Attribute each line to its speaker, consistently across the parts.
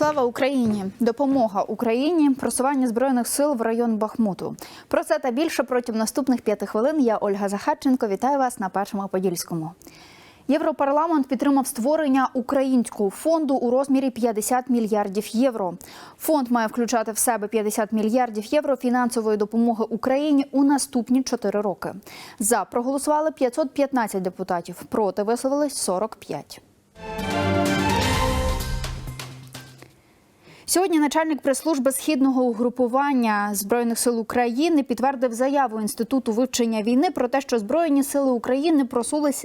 Speaker 1: Слава Україні! Допомога Україні, просування збройних сил в район Бахмуту. Про це та більше протягом наступних п'яти хвилин. Я Ольга Захарченко. Вітаю вас на першому подільському. Європарламент підтримав створення українського фонду у розмірі 50 мільярдів євро. Фонд має включати в себе 50 мільярдів євро фінансової допомоги Україні у наступні 4 роки. За проголосували 515 депутатів, проти висловились 45. Сьогодні начальник прес-служби східного угрупування збройних сил України підтвердив заяву інституту вивчення війни про те, що збройні сили України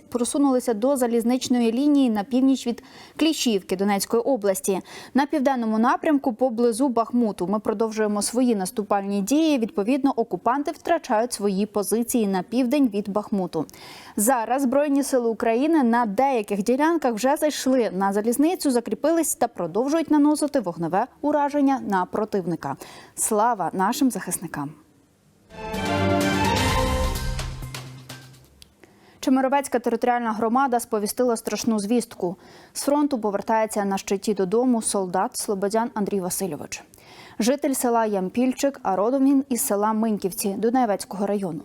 Speaker 1: просунулися до залізничної лінії на північ від Кліщівки Донецької області на південному напрямку поблизу Бахмуту. Ми продовжуємо свої наступальні дії. Відповідно, окупанти втрачають свої позиції на південь від Бахмуту. Зараз збройні сили України на деяких ділянках вже зайшли на залізницю, закріпились та продовжують наносити вогневе ураження на противника. Слава нашим захисникам! Чемеровецька територіальна громада сповістила страшну звістку. З фронту повертається на щиті додому солдат Слободян Андрій Васильович. Житель села Ямпільчик, а родом він із села Миньківці Дунаєвецького району.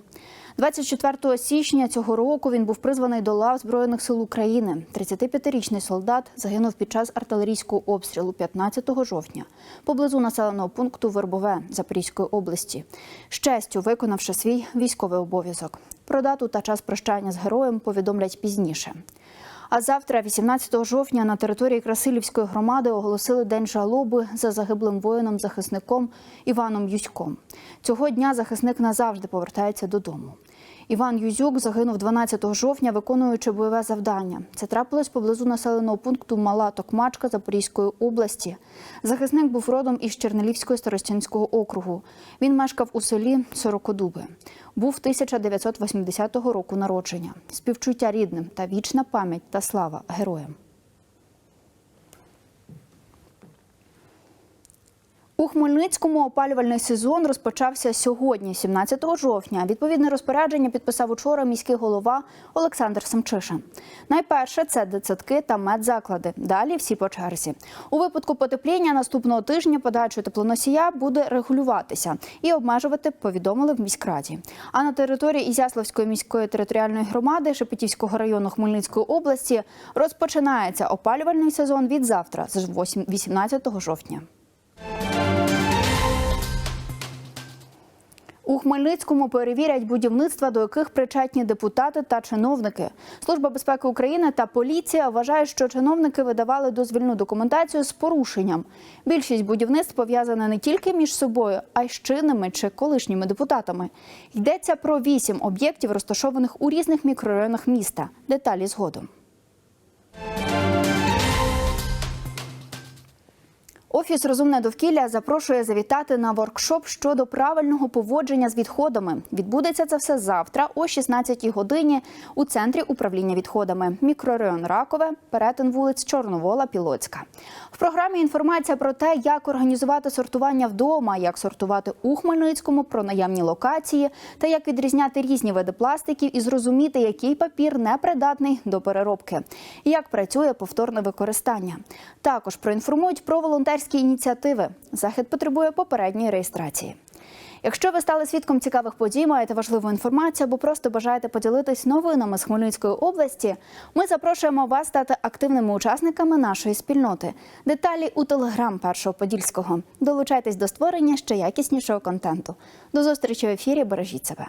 Speaker 1: 24 січня цього року він був призваний до лав Збройних сил України. 35-річний солдат загинув під час артилерійського обстрілу 15 жовтня поблизу населеного пункту Вербове Запорізької області, щастю виконавши свій військовий обов'язок. Про дату та час прощання з героєм повідомлять пізніше. А завтра, 18 жовтня, на території Красилівської громади оголосили день жалоби за загиблим воїном-захисником Іваном Юськом. Цього дня захисник назавжди повертається додому. Іван Юзюк загинув 12 жовтня, виконуючи бойове завдання. Це трапилось поблизу населеного пункту Мала Токмачка Запорізької області. Захисник був родом із Чернелівського старостянського округу. Він мешкав у селі Сорокодуби. Був 1980 року народження. Співчуття рідним та вічна пам'ять та слава героям. У Хмельницькому опалювальний сезон розпочався сьогодні, 17 жовтня. Відповідне розпорядження підписав учора міський голова Олександр Самчишин. Найперше це дитсадки та медзаклади. Далі всі по черзі. У випадку потепління наступного тижня подачу теплоносія буде регулюватися і обмежувати повідомили в міськраді. А на території Ізяславської міської територіальної громади Шепетівського району Хмельницької області розпочинається опалювальний сезон від завтра, з 8 18 жовтня. У Хмельницькому перевірять будівництва, до яких причетні депутати та чиновники. Служба безпеки України та поліція вважають, що чиновники видавали дозвільну документацію з порушенням. Більшість будівництв пов'язана не тільки між собою, а й з чинними чи колишніми депутатами. Йдеться про вісім об'єктів, розташованих у різних мікрорайонах міста. Деталі згодом. Офіс Розумне довкілля запрошує завітати на воркшоп щодо правильного поводження з відходами. Відбудеться це все завтра о 16-й годині у центрі управління відходами. Мікрорайон Ракове, перетин вулиць Чорновола, Пілоцька. В програмі інформація про те, як організувати сортування вдома, як сортувати у Хмельницькому, про наявні локації та як відрізняти різні види пластиків і зрозуміти, який папір непридатний до переробки, і як працює повторне використання. Також проінформують про волонтерські ініціативи. Захід потребує попередньої реєстрації. Якщо ви стали свідком цікавих подій, маєте важливу інформацію або просто бажаєте поділитись новинами з Хмельницької області, ми запрошуємо вас стати активними учасниками нашої спільноти. Деталі у телеграм Першого Подільського. Долучайтесь до створення ще якіснішого контенту. До зустрічі в ефірі. Бережіть себе.